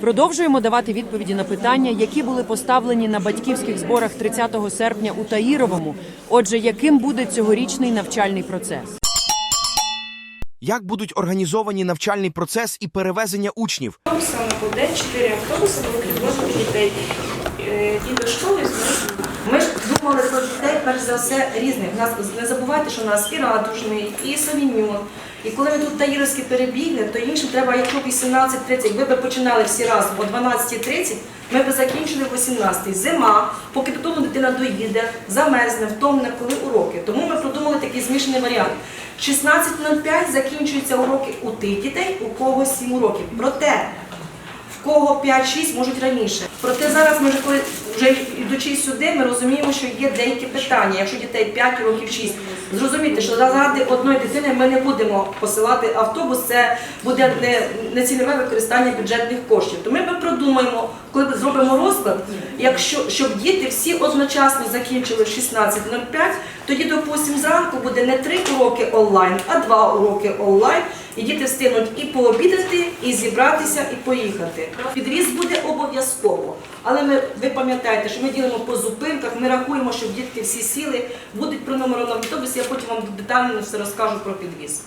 Продовжуємо давати відповіді на питання, які були поставлені на батьківських зборах 30 серпня у Таїровому. Отже, яким буде цьогорічний навчальний процес? Як будуть організовані навчальний процес і перевезення учнів? Автобусами день чотири автобуси будуть відвозити дітей е, і до школи і. Ми ж думали про дітей, перш за все, різних. Нас не забувайте, що у нас і радужний, і Савіньон. І коли ми тут Таїровські перебігли, то іншим треба, якщо б 18.30, якби ми починали всі разом о 12.30, ми б закінчили в 18.00. Зима, поки додому дитина доїде, замерзне, втомне, коли уроки. Тому ми продумали такий змішаний варіант. 16.05 закінчуються уроки у тих дітей, у кого 7 уроків. Проте кого 5-6 можуть раніше. Проте зараз ми вже коли вже йдучи сюди, ми розуміємо, що є деякі питання. Якщо дітей 5 років 6, зрозумійте, що заради одної дитини ми не будемо посилати автобус, це буде не, не використання бюджетних коштів. То ми продумаємо, коли ми зробимо розклад, якщо щоб діти всі одночасно закінчили в 16.05, тоді, допустимо, зранку буде не три уроки онлайн, а два уроки онлайн. І діти встигнуть і пообідати, і зібратися, і поїхати. Підвіз буде обов'язково. Але ми, ви пам'ятаєте, що ми ділимо по зупинках, ми рахуємо, щоб дітки всі сіли, будуть пронумеровані автобус, я потім вам детально все розкажу про підвіз.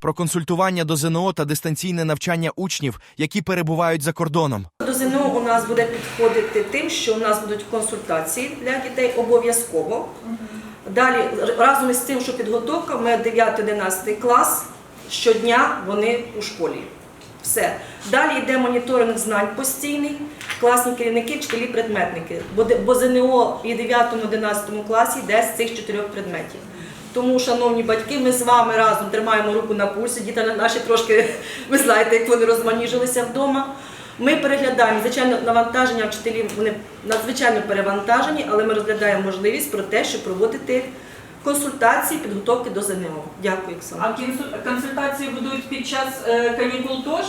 Про консультування до ЗНО та дистанційне навчання учнів, які перебувають за кордоном. До ЗНО у нас буде підходити тим, що у нас будуть консультації для дітей обов'язково. Далі, разом із тим, що підготовка, ми 9-11 клас, щодня вони у школі. Все. Далі йде моніторинг знань постійний, класні керівники, вчителі, предметники. Бо, ЗНО і 9-11 класі йде з цих чотирьох предметів. Тому, шановні батьки, ми з вами разом тримаємо руку на пульсі. Діти наші трошки, ви знаєте, як вони розманіжилися вдома. Ми переглядаємо, звичайно, навантаження вчителів вони надзвичайно перевантажені, але ми розглядаємо можливість про те, щоб проводити консультації, підготовки до ЗНО. Дякую, Оксана. А консультації будуть під час е, канікул теж?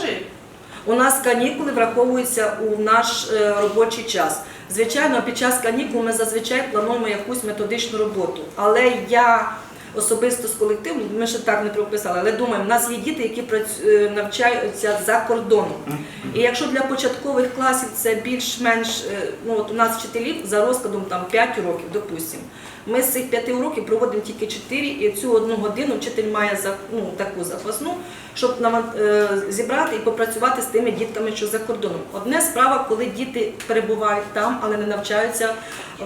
У нас канікули враховуються у наш е, робочий час. Звичайно, під час канікул ми зазвичай плануємо якусь методичну роботу. Але я особисто з колективом, ми ще так не прописали, але думаю, в нас є діти, які е, навчаються за кордоном. І якщо для початкових класів це більш-менш, е, ну от у нас вчителів за розкладом там 5 років, допустимо. Ми з цих 5 уроків проводимо тільки 4, і цю одну годину вчитель має за ну, таку запасну, щоб нам е, зібрати і попрацювати з тими дітками, що за кордоном. Одне справа, коли діти перебувають там, але не навчаються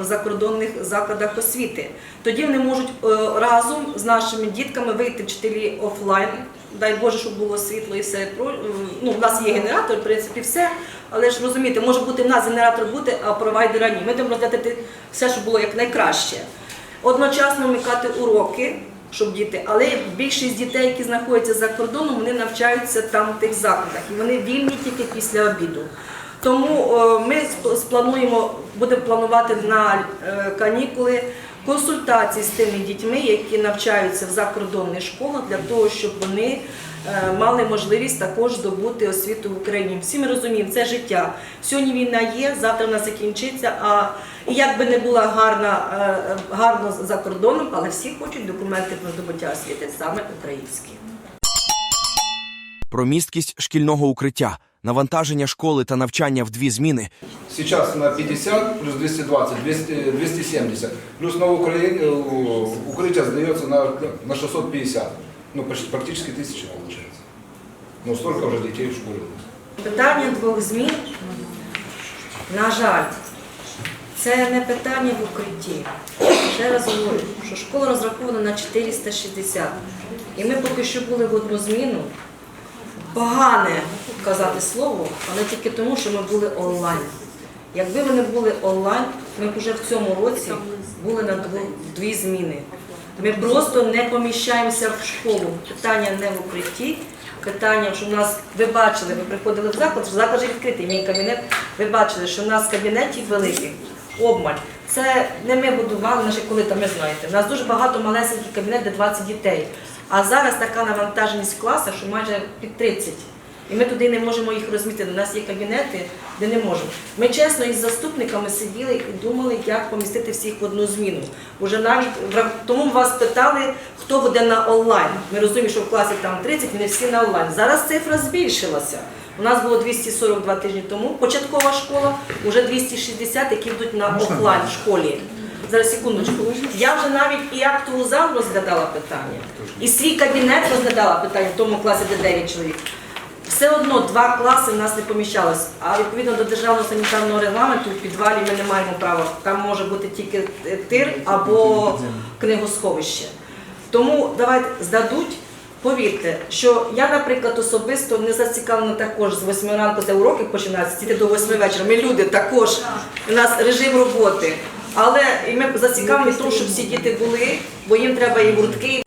в закордонних закладах освіти. Тоді вони можуть е, разом з нашими дітками вийти вчителі офлайн. Дай Боже, щоб було світло і все. е, Ну, у нас є генератор, в принципі, все. Але ж розумієте, може бути в нас генератор бути, а провайдера ні. Ми будемо розглядати все, щоб було якнайкраще. Одночасно вмикати уроки, щоб діти, але більшість дітей, які знаходяться за кордоном, вони навчаються там в тих закладах, і вони вільні тільки після обіду. Тому е, ми сплануємо, будемо планувати на е, канікули консультації з тими дітьми, які навчаються в закордонних школах, для того, щоб вони мали можливість також здобути освіту в Україні. Всі ми розуміємо, це життя. Сьогодні війна є, завтра вона закінчиться. А і як би не була гарна, е, гарно за кордоном, але всі хочуть документи про здобуття освіти саме українські. Про місткість шкільного укриття, навантаження школи та навчання в дві зміни, Сейчас на 50 плюс 220, 200, 270. Плюс Украине э, укрытие сдается на, на 650. Ну, практически тысяча получается. Ну, столько уже детей в школе. Питання двох змін, на жаль, це не питання в укритті. Ще раз говорю, що школа розрахована на 460. І ми поки що були в одну зміну. Погане казати слово, але тільки тому, що ми були онлайн. Якби ми не були онлайн, ми б вже в цьому році були на дві зміни. Ми просто не поміщаємося в школу. Питання не в укритті, питання, що в нас, ви бачили, ви приходили в заклад, що заклад відкритий, мій кабінет, ви бачили, що в нас кабінетів великих, обмаль. Це не ми будували наші коли там, ви знаєте. У нас дуже багато малесеньких кабінет, де 20 дітей. А зараз така навантаженість в що майже під 30. І ми туди не можемо їх розмістити. У нас є кабінети, де не можемо. Ми чесно із заступниками сиділи і думали, як помістити всіх в одну зміну. Уже навіть вра- тому вас питали, хто буде на онлайн. Ми розуміємо, що в класі там 30 і не всі на онлайн. Зараз цифра збільшилася. У нас було 242 тижні тому початкова школа, вже 260, які йдуть на офлайн школі. Зараз секундочку. Я вже навіть і актову залу розглядала питання, і свій кабінет розглядала питання в тому класі, де 9 чоловік. Все одно два класи в нас не поміщалось. А відповідно до державного санітарного регламенту в підвалі ми не маємо права. Там може бути тільки тир або книгосховище. Тому давайте здадуть. Повірте, що я, наприклад, особисто не зацікавлена також з 8 ранку, де уроки починаються, сидіти до 8 вечора. Ми люди також, у нас режим роботи. Але і ми зацікавлені в тому, щоб всі діти були, бо їм треба і гуртки,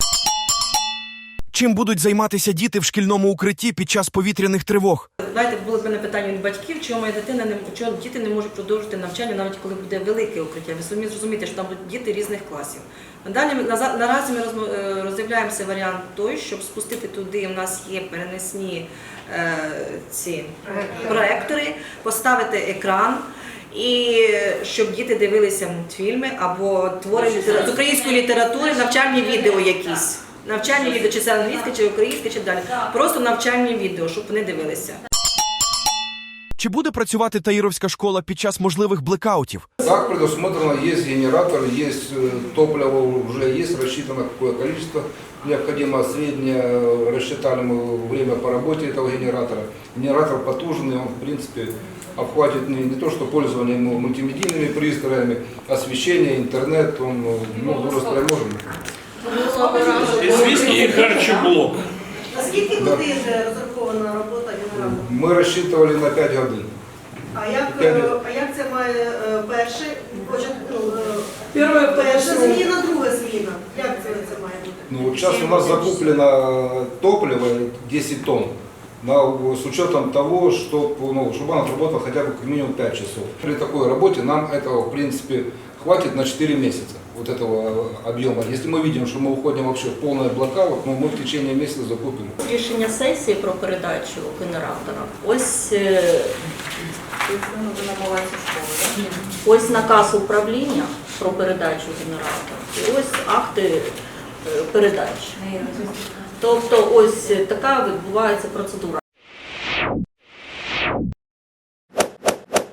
Чим будуть займатися діти в шкільному укритті під час повітряних тривог? Знаєте, було б мене питання від батьків, чому моя дитина не чому діти не можуть продовжити навчання, навіть коли буде велике укриття. Ви самі зрозумієте, що там будуть діти різних класів. Надалі ми наразі ми розмо- е, роздивляємося варіант той, щоб спустити туди. У нас є перенесні е, ці проектори, поставити екран. І щоб діти дивилися мультфільми або твори літера- з української літератури, навчальні відео якісь Навчальні відео, чи це англійське, чи українське, чи далі. Просто навчальні відео, щоб вони дивилися. Чи буде працювати Таїровська школа під час можливих блекаутів? Как предусмотрено, есть генератор, есть э, топливо, уже есть рассчитано какое количество необходимо. Среднее э, рассчитали мы время по работе этого генератора. Генератор потужный, он в принципе обхватит не, не то что пользование ему мультимедийными пристроями, освещение, интернет, он э, ну, выраспроможен. Звісно, харчоблок. А скільки годин розрахована робота генератора? Ми розчитували на 5 годин. А як, е, а як це має е, ну, е, Перше, перша зміна, друга зміна? Як це, це має бути? Ну, зараз у нас закуплено топливо 10 тонн На, с учетом того, что, ну, чтобы он отработал хотя бы как минимум 5 часов. При такой работе нам этого, в принципе, хватит на 4 месяца вот этого объема. Если мы видим, что мы уходим вообще в полный блокаут, ну, мы в течение месяца закупим. Рішення сесії про передачу генератора. Ось, е, ось наказ управління про передачу генератора. І ось акти е, передачі. Тобто ось така відбувається процедура.